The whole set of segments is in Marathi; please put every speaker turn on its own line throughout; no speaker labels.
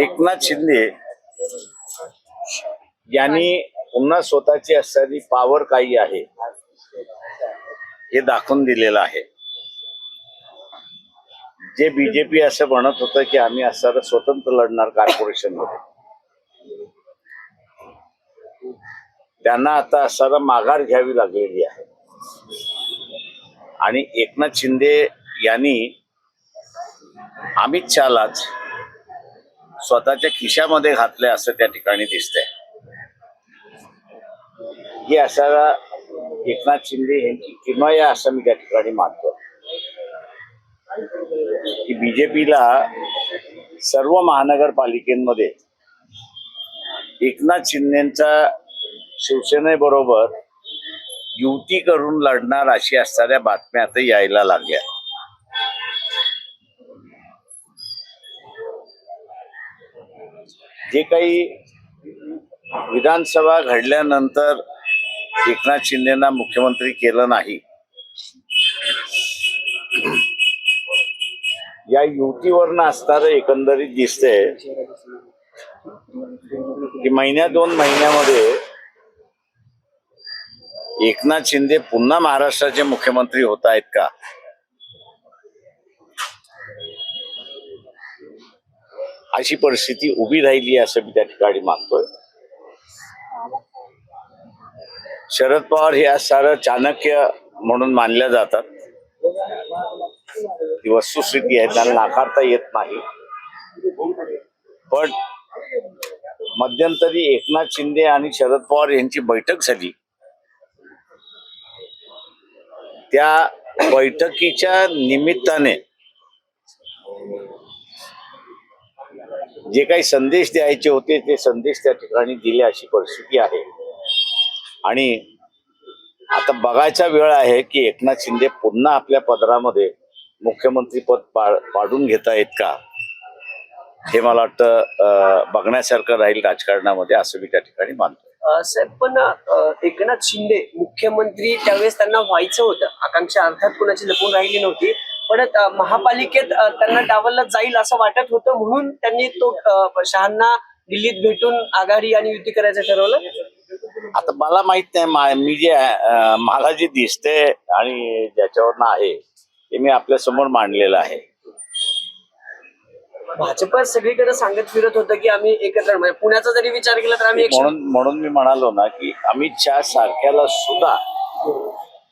एकनाथ शिंदे यांनी पुन्हा स्वतःची असणारी पावर काही आहे हे दाखवून दिलेलं आहे. जे बीजेपी असं म्हणत होतं की आम्ही असं स्वतंत्र लढणार कॉर्पोरेशनमध्ये. त्यांना आता असं माघार घ्यावी लागलेली आहे. आणि एकनाथ शिंदे यांनी अमित शहालाच स्वतःच्या खिशामध्ये घातले असं त्या ठिकाणी दिसतंय. ही असा एकनाथ शिंदे यांची किमया असं मी त्या ठिकाणी मानतो. की बीजेपीला सर्व महानगरपालिकेमध्ये एकनाथ शिंदेचा शिवसेनेबरोबर युती करून लढणार अशी असणाऱ्या बातम्या आता यायला लागल्या. जे काही विधानसभा घडल्यानंतर एकनाथ शिंदेना मुख्यमंत्री केलं नाही या युतीवरनं असणारं एकंदरीत दिसतंय की महिन्या दोन महिन्यामध्ये एकनाथ शिंदे पुन्हा महाराष्ट्राचे मुख्यमंत्री होत आहेत का? अशी परिस्थिती उभी राहिली असं मी त्या ठिकाणी मानतोय. शरद पवार हे आज सारं चाणक्य म्हणून मानल्या जातात. ती वस्तुस्थिती आहे त्यांना नाकारता येत नाही. पण मध्यंतरी एकनाथ शिंदे आणि शरद पवार यांची बैठक झाली. त्या बैठकीच्या निमित्ताने जे काही संदेश द्यायचे होते ते संदेश त्या ठिकाणी दिले अशी परिस्थिती आहे. आणि आता बघायचा वेळ आहे की एकनाथ शिंदे पुन्हा आपल्या पदरामध्ये मुख्यमंत्री पद पा- पाडून घेता येत का? हे मला वाटतं बघण्यासारखं राहील राजकारणामध्ये असं मी त्या ठिकाणी मानतो
साहेब पण एकनाथ शिंदे मुख्यमंत्री त्यावेळेस त्यांना व्हायचं होतं. आकांक्षा अर्थात कुणाची लपून राहिली नव्हती. पण महापालिकेत त्यांना डावललं जाईल असं वाटत होतं म्हणून त्यांनी तो शहांना दिल्लीत भेटून आघाडी आणि युती करायचं ठरवलं?
आता मला माहीत नाही मा- जे मला जे दिसते आणि ज्याच्यावरनं आहे ते मी आपल्यासमोर मांडलेलं आहे.
भाजप सगळीकडे सांगत फिरत होतं की आम्ही एकत्र म्हणजे पुण्याचा जरी विचार केला तर आम्ही
म्हणून म्हणून मी म्हणालो ना की अमित शहा सारख्याला सुद्धा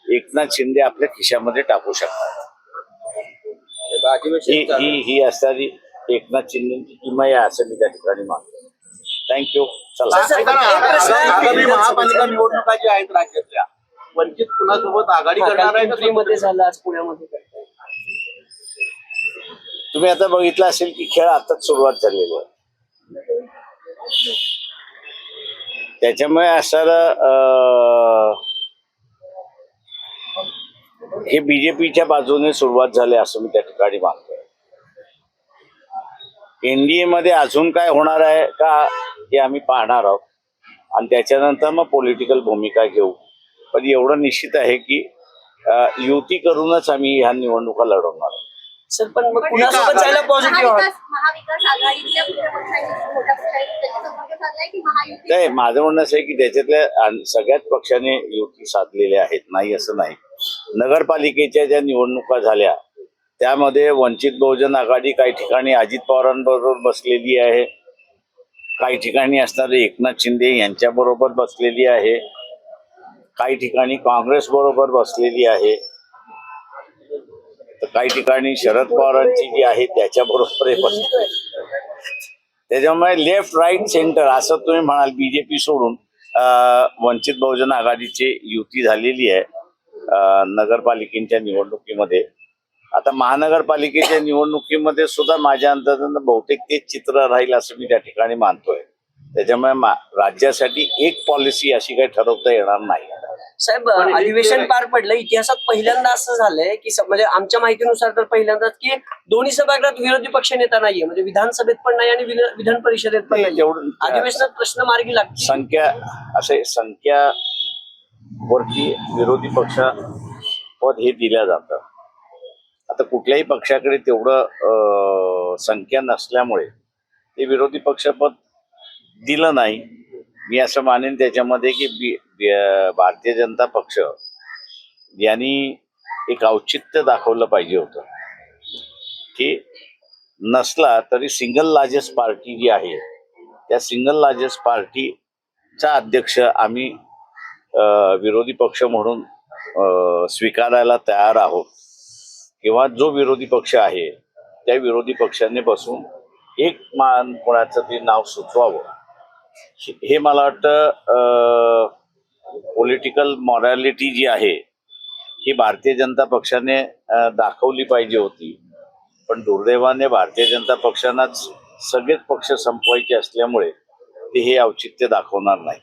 एकनाथ शिंदे आपल्या खिशामध्ये टाकू शकतात. ही ही ही असणारी एकनाथ शिंदेची किमया आहे असं मी त्या ठिकाणी मानतो. थँक्यू चला.
आगामी महापालिका निवडणुका ज्या आहेत राज्यातल्या वंचित कुणासोबत आघाडी करणार आहे का
मध्ये झालं आज पुण्यामध्ये करताय.
तुम्ही आता बघितलं असेल की खेळ आताच सुरुवात झालेली आहे. त्याच्यामुळे असं हे बीजेपीच्या बाजूने सुरुवात झाली असं मी त्या ठिकाणी मानतोय. एनडीए मध्ये अजून काय होणार आहे का हे आम्ही पाहणार आहोत. आणि त्याच्यानंतर मग पॉलिटिकल भूमिका घेऊ. पण एवढं निश्चित आहे की युती करूनच आम्ही ह्या निवडणुका लढवणार आहोत.
सर पण मग कुणासोबत जायला पॉझिटिव्ह
नाही माझं म्हणणं असं आहे की त्याच्यातल्या सगळ्याच पक्षाने युती साधलेल्या आहेत. नाही असं नाही. नगरपालिकेच्या ज्या निवडणुका झाल्या त्यामध्ये वंचित बहुजन आघाडी काही ठिकाणी अजित पवारांबरोबर बसलेली आहे. काही ठिकाणी असणारे एकनाथ शिंदे यांच्याबरोबर बसलेली आहे. काही ठिकाणी काँग्रेस बरोबर बसलेली आहे. तर काही ठिकाणी शरद पवारांची जी आहे त्याच्याबरोबर बसलेली त्याच्यामुळे लेफ्ट राईट सेंटर असं तुम्ही म्हणाल बीजेपी सोडून वंचित बहुजन आघाडीची युती झालेली आहे. नगरपालिकेच्या निवडणुकीमध्ये. आता महानगरपालिकेच्या निवडणुकीमध्ये सुद्धा माझ्या अंदाजानं बहुतेक तेच चित्र राहील असं मी त्या ठिकाणी मानतोय. त्याच्यामुळे राज्यासाठी एक पॉलिसी अशी काही ठरवता येणार नाही.
साहेब अधिवेशन पार पडलं इतिहासात पहिल्यांदा असं झालंय की म्हणजे आमच्या माहितीनुसार तर पहिल्यांदाच की दोन्ही सभागृहात विरोधी पक्ष नेता नाहीये म्हणजे विधानसभेत पण नाही आणि विध- विधान परिषदेत पण नाही
तेवढं
अधिवेशनात प्रश्न मार्गी लागतील.
संख्या असे संख्या वरती विरोधी पक्ष पद हे दिल्या जातं. आता कुठल्याही पक्षाकडे तेवढं संख्या नसल्यामुळे ते विरोधी पक्षपद दिलं नाही. मी असं मानेन त्याच्यामध्ये की बी भारतीय जनता पक्ष यांनी एक औचित्य दाखवलं पाहिजे होतं. की नसला तरी सिंगल लार्जेस्ट पार्टी जी आहे त्या सिंगल लार्जेस्ट पार्टीचा अध्यक्ष आम्ही विरोधी पक्ष म्हणून स्वीकारायला तयार आहोत. किंवा जो विरोधी पक्ष आहे त्या विरोधी पक्षाने बसून एक मान कोणाचं ते नाव सुचवावं. हे- मला वाटतं पॉलिटिकल मॉरॅलिटी जी आहे ही भारतीय जनता पक्षाने दाखवली पाहिजे होती. पण दुर्दैवाने भारतीय जनता पक्षांनाच सगळेच पक्ष संपवायचे असल्यामुळे ते हे औचित्य दाखवणार नाही